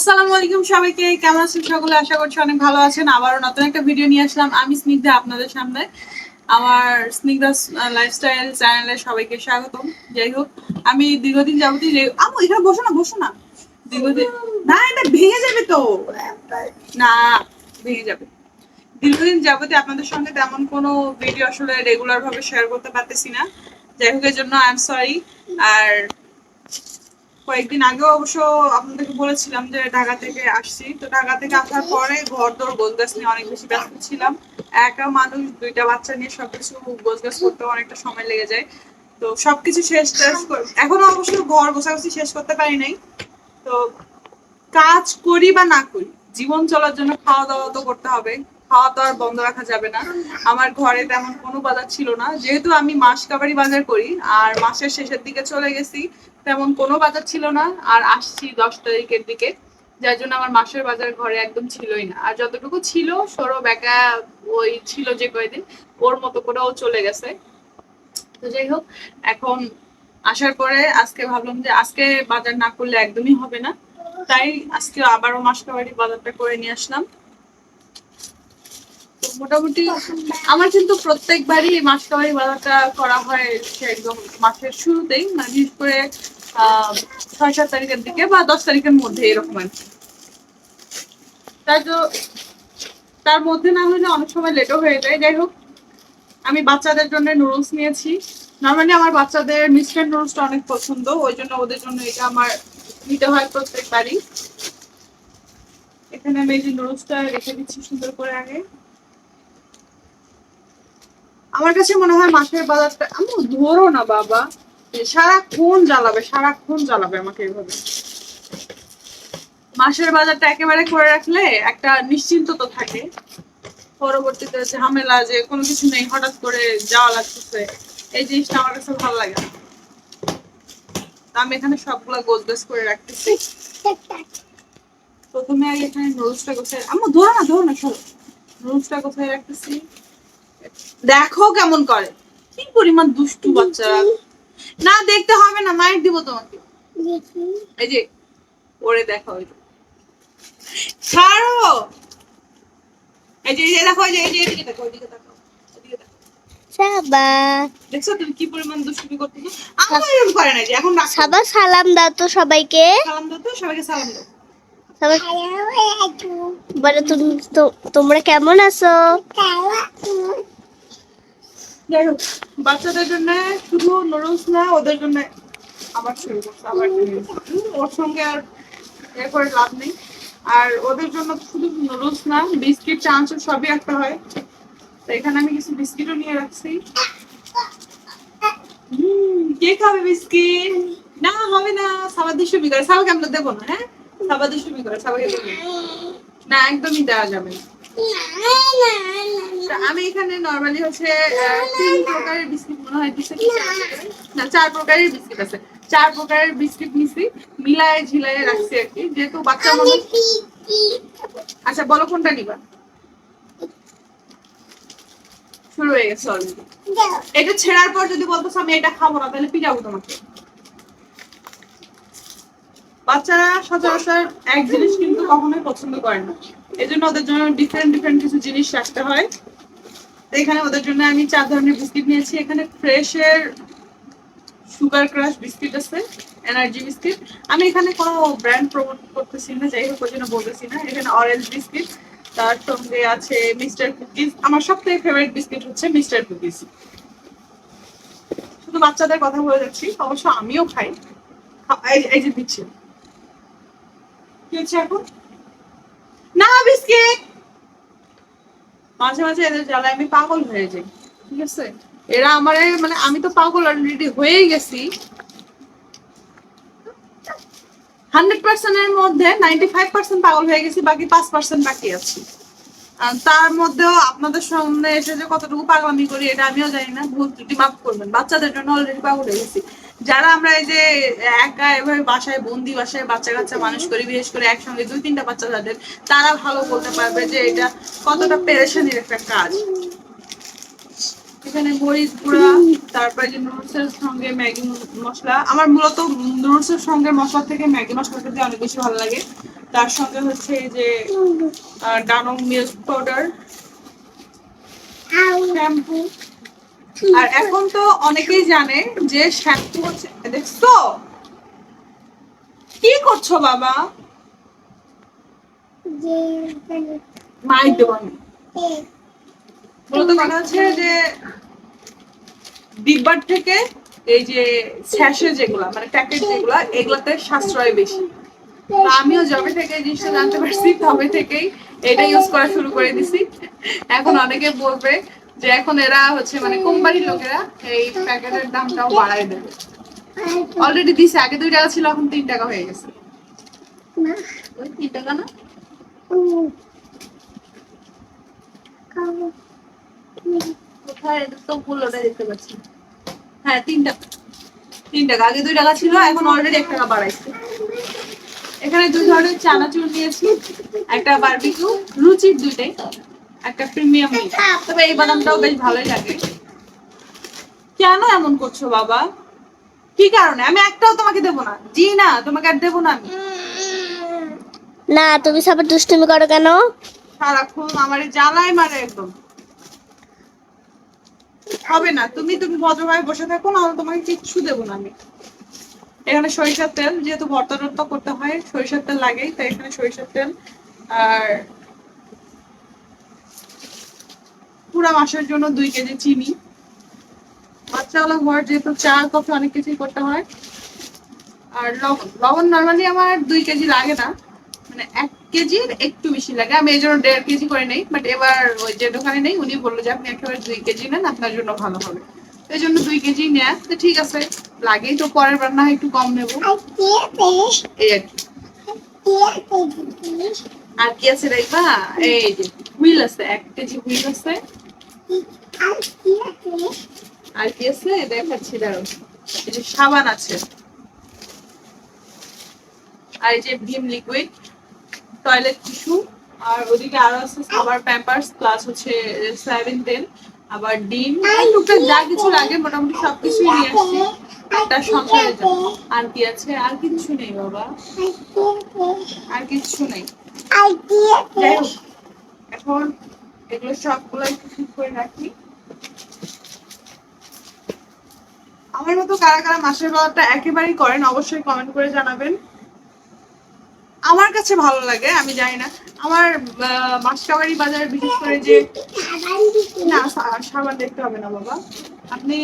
আসসালামু আলাইকুম সবাইকে। কেমন আছেন সকলে? আশা করছি অনেক ভালো আছেন। আবারও নতুন একটা ভিডিও নিয়ে আসলাম। আমি স্নিগ্ধা আপনাদের সামনে। আমার স্নিগ্ধা লাইফস্টাইল চ্যানেলে সবাইকে স্বাগতম। যাই হোক, আমি দীর্ঘদিন যাবতীয় রে- আমু, এখানে বসো না বসো না। দীর্ঘদিন না, এটা ভেঙে যাবে তো। না, ভেঙে যাবে। দীর্ঘদিন যাবতীয় আপনাদের সঙ্গে তেমন কোনো ভিডিও আসলে রেগুলার ভাবে শেয়ার করতে পারতেছি না। যাই হোক এর জন্য আই এম সরি আর কয়েকদিন আগেও অবশ্য আপনাদেরকে বলেছিলাম যে ঢাকা থেকে আসছি। তো ঢাকা থেকে আসার পরে ঘর দর গোছগাছ নিয়ে অনেক বেশি ব্যস্ত ছিলাম। একা মানুষ, দুইটা বাচ্চা নিয়ে সবকিছু গোছগাছ করতে অনেকটা সময় লেগে যায়। তো সবকিছু শেষ এখনও অবশ্য ঘর গোছাগুছি শেষ করতে পারি নাই। তো কাজ করি বা না করি, জীবন চলার জন্য খাওয়া দাওয়া তো করতে হবে। খাওয়া দাওয়ার বন্ধ রাখা যাবে না। আমার ঘরে তেমন কোনো বাজার ছিল না। যেহেতু আমি মাস কাবারি বাজার করি, আর মাসের শেষের দিকে চলে গেছি, তেমন কোনো বাজার ছিল না। আর আসছি দশ তারিখের দিকে, যার জন্য আমার মাসের বাজার ঘরে একদম ছিলই না। আর যতটুকু ছিল, সৌরভ একা ওই ছিল যে কয়দিন, ওর মতো করে ও চলে গেছে। তো যাই হোক, এখন আসার পরে আজকে ভাবলাম যে আজকে বাজার না করলে একদমই হবে না। তাই আজকে আবারও মাসকাবাড়ি বাজারটা করে নিয়ে আসলাম। মোটামুটি আমার কিন্তু প্রত্যেকবারই মাসকাবাড়ি বাজারটা করা হয় সে একদম মাসের শুরুতেই মানে বিশেষ করে ছয়, সাত তারিখের দিকে বা দশ তারিখের মধ্যে এরকম আর কি। তাই তো তার মধ্যে না হলে অনেক সময় লেটও হয়ে যায়। যাই হোক, আমি বাচ্চাদের জন্য নুডলস নিয়েছি। নর্মালি আমার বাচ্চাদের মিস্টার নুডলসটা অনেক পছন্দ, ওই জন্য ওদের জন্য এটা আমার নিতে হয় প্রত্যেকবারই। এখানে আমি এই যে নুডলসটা রেখে দিচ্ছি সুন্দর করে আগে। আমার কাছে মনে হয় মাছের বাজারটা আমি ধরো না বাবা। সারাক্ষণ জ্বালাবে সারাক্ষণ জ্বালাবে আমাকে এইভাবে মাসের বাজারটা একেবারে করে রাখলে একটা নিশ্চিন্ত তো থাকে। পরবর্তীতে ঝামেলা যে কোনো কিছু নেই, হঠাৎ করে যাওয়া লাগতেছে। এই জিনিসটা আমার কাছে ভালো লাগে না। আমি এখানে সবগুলা গোছ গোছ করে রাখতেছি। প্রথমে আগে এখানে নুডলসটা কোথায় আম্মু, ধরো না ধরো না, সরো। নুডলসটা কোথায় রাখতেছি। দেখো কেমন করে। কি পরিমাণ দুষ্টু বাচ্চারা। না দেখতে হবে না মাইর দিব তোমাকে। এই যে ওরে দেখো ওই ছাড়ো। এই যে এই দেখো এই যে এই যে এদিকে দেখো দেখছ তুমি কি পরিমাণ দুষ্টুমি করতেছো? আমার এরকম করে না যে এখন। সালাম দাও তো সবাইকে। সালাম দাও তো সবাইকে সালাম দাও। সবাই বলো তুমি তো- তোমরা কেমন আছো। যাই হোক, বাচ্চাদের জন্য শুধু নুডলস না, ওদের জন্য আবার ওর সঙ্গে আর এ করে লাভ নেই। আর ওদের জন্য শুধু নুডলস না বিস্কিট চানাচুর সবই একটা হয়। তো এখানে আমি কিছু বিস্কিটও নিয়ে রাখছি। কে খাবে বিস্কিট না, হবে না, সাবাদ দুষ্টুমি করে। সাবাকে আমরা দেবো না হ্যাঁ? সাবাদ দুষ্টুমি করে সাবাকে না। একদমই দেওয়া যাবে না। আমি এখানে নরমালি হচ্ছে তিন প্রকারের বিস্কিট মনে হয় প্রকারের? না চার প্রকারের বিস্কিট আছে। চার প্রকারের বিস্কিট নিছি মিলায়ে ঝিলায়ে রাখছি আর কি। যেহেতু বাচ্চা মানুষ আচ্ছা বলো কোনটা নিবা? শুরু হয়ে গেছে অলরেডি এটা ছেড়ার পর যদি বলতো আমি এটা খাব না তাহলে পিটাবো তোমাকে। বাচ্চারা সচরাচর এক জিনিস কিন্তু কখনোই পছন্দ করে না। এই জন্য ওদের জন্য ডিফারেন্ট ডিফারেন্ট কিছু জিনিস রাখতে হয়। এখানে ওদের জন্য আমি চার ধরনের বিস্কিট নিয়েছি। এখানে ফ্রেশের সুগার ক্রাশ বিস্কিট আছে এনার্জি বিস্কিট। আমি এখানে কোনো ব্র্যান্ড প্রমোট করতেছি না, যাই হোক, ওই জন্য বলতেছি না। এখানে অরেঞ্জ বিস্কিট, তার সঙ্গে আছে মিস্টার কুকিজ আমার সব থেকে ফেভারিট বিস্কিট হচ্ছে মিস্টার কুকিজ শুধু বাচ্চাদের কথা বলে যাচ্ছি, অবশ্য আমিও খাই। এই যে দিচ্ছি। না, বিস্কিট! মাঝে মাঝে এদের জ্বালায় আমি পাগল হয়ে যাই। ঠিক আছে? এরা মানে আমি তো পাগল অলরেডি হয়েই গেছি। হান্ড্রেড পার্সেন্টের মধ্যে নাইনটি ফাইভ পার্সেন্ট পাগল হয়ে গেছি, বাকি পাঁচ পার্সেন্ট বাকি আছে। তার মধ্যেও আপনাদের সামনে এসে যে কতটুকু পাগলামি করি, এটা আমিও জানি না। ভুল ত্রুটি মাফ করবেন। বাচ্চাদের জন্য অলরেডি পাগল হয়ে গেছি। যারা আমরা এই যে একা এভাবে বাসায়, বন্দি বাসায় বাচ্চা কাচ্চা মানুষ করি, বিশেষ করে একসঙ্গে দুই, তিনটা বাচ্চা যাদের তারা ভালো বলতে পারবে যে এটা কতটা পেরেশানির একটা কাজ। এখানে মরিচ গুঁড়া, তারপরে যে নুডলসের সঙ্গে ম্যাগি মশলা। আমার মূলত নুডলসের সঙ্গে মশলা থেকে ম্যাগি মশলাটা দিয়ে অনেক বেশি ভালো লাগে। তার সঙ্গে হচ্ছে এই যে ডানং মিল্ক পাউডার, শ্যাম্পু। আর এখন তো অনেকেই জানে যে শ্যাম্পু হচ্ছে দেখছ কি করছ বাবা? মাইক দেবো মূলত কথা হচ্ছে যে ডিব্বার থেকে এই যে যেগুলা মানে প্যাকেট যেগুলা এগুলাতে সাশ্রয় বেশি। তো আমিও যবে থেকে এই জিনিসটা জানতে পারছি তবে থেকেই এটা ইউজ করা শুরু করে দিছি। এখন অনেকে বলবে যে এখন এরা হচ্ছে মানে কোম্পানির লোকেরা এই প্যাকেটের দামটাও বাড়ায় দেবে। অলরেডি দিছে আগে দুই টাকা ছিল এখন তিন টাকা হয়ে গেছে। তিন টাকা না? কোথায়? এটা তো দেখতে পাচ্ছি হ্যাঁ তিন টাকা। তিন টাকা। আগে দুই টাকা ছিল এখন অলরেডি এক টাকা বাড়াইছে। এখানে দুই ধরনের চানাচুর নিয়েছি। একটা বারবিকিউ রুচির দুইটাই। একটা প্রিমিয়াম তবে এই বাদামটাও বেশ ভালোই লাগে। কেন এমন করছ বাবা? কি কারণে? আমি একটাও তোমাকে দেবো না। জি না তোমাকে আর দেবো না আমি। না তুমি সবার দুষ্টুমি করো কেন? সারাক্ষণ আমার জ্বালায় মারে একদম। হবে না তুমি তুমি ভদ্রভাবে বসে থাকো না তোমাকে কিচ্ছু দেবো না আমি। এখানে সরিষার তেল যেহেতু ভর্তা টর্তা করতে হয় সরিষার তেল লাগেই তাই এখানে সরিষার তেল আর পুরা মাসের জন্য দুই কেজি চিনি। বাচ্চাওয়ালা ঘর যেহেতু চা কফি অনেক কিছুই করতে হয়। আর লবণ লবণ নর্মালি আমার দুই কেজি লাগে না। মানে এক কেজির একটু বেশি লাগে। আমি এই জন্য দেড় কেজি করে নেই বাট এবার ওই যে দোকানে নেই উনি বলল যে আপনি একেবারে দুই কেজি নেন আপনার জন্য ভালো হবে। এই জন্য দুই কেজি নেয়া। তো ঠিক আছে লাগেই তো পরের বার না একটু কম নেব। এই আর কি। আর কি আছে রাইবা এই যে হুইল আছে এক কেজি হুইল আছে। আর কি আছে? দেখাচ্ছি দাঁড়ো এই যে সাবান আছে। আর এই যে ভিম লিকুইড টয়লেট টিস্যু আর ওদিকে আরও আছে সাবার প্যাম্পার্স প্লাস হচ্ছে সয়াবিন তেল, আবার ডিম টুকটাক যা কিছু লাগে, মোটামুটি সবকিছুই নিয়ে আসছি। একটা সংসারের জন্য আর কি আছে? আর কিছু নেই, বাবা। আর কিছু নেই। এখন এগুলো সবগুলো একটু ঠিক করে রাখি। আমার মতো কারা কারা মাসের বাজারটা একেবারেই করেন, অবশ্যই কমেন্ট করে জানাবেন। আমার কাছে ভালো লাগে, আমি জানি না। আমার মাসকাবাড়ি বাজার বিশেষ করে যে না সাবান দেখতে হবে না বাবা। আপনি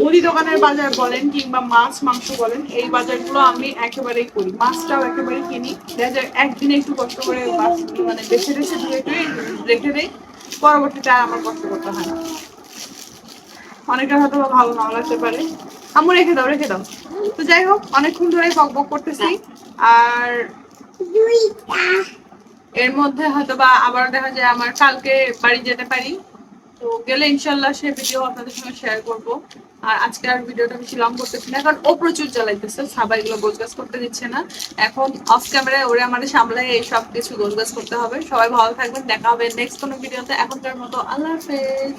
মুড়ি দোকানের বাজার বলেন কিংবা মাছ, মাংস বলেন, এই বাজারগুলো আমি একেবারেই করি। মাছটাও একেবারেই কিনি। দেখা একদিনে একটু কষ্ট করে মাছ মানে বেছে বেছে ধুয়ে টুয়ে রেখে দেই। পরবর্তীতে আর আমার কষ্ট করতে হয় না। অনেকের হয়তো ভালো নাও লাগতে পারে। আমি রেখে দাও রেখে দাও। তো যাই হোক, অনেকক্ষণ ধরে বক বক করতেছি। আর এর মধ্যে হয়তো বা আবার দেখা যায়, আমার কালকে বাড়ি যেতে পারি। তো গেলে ইনশাল্লাহ সে ভিডিও আপনাদের সঙ্গে শেয়ার করব। আর আজকে আর ভিডিওটা বেশি লং করতেছি না, কারণ ও প্রচুর জ্বালাইতেছে সবাই এগুলো গোজগাছ করতে দিচ্ছে না। এখন অফ ক্যামেরায় ওরে আমাদের সামলায় এই সব কিছু গোজগাজ করতে হবে। সবাই ভালো থাকবেন, দেখা হবে নেক্সট কোনো ভিডিওতে এখনকার মতো আল্লাহ হাফেজ।